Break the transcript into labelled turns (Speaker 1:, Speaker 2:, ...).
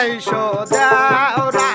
Speaker 1: আইসো দেওরা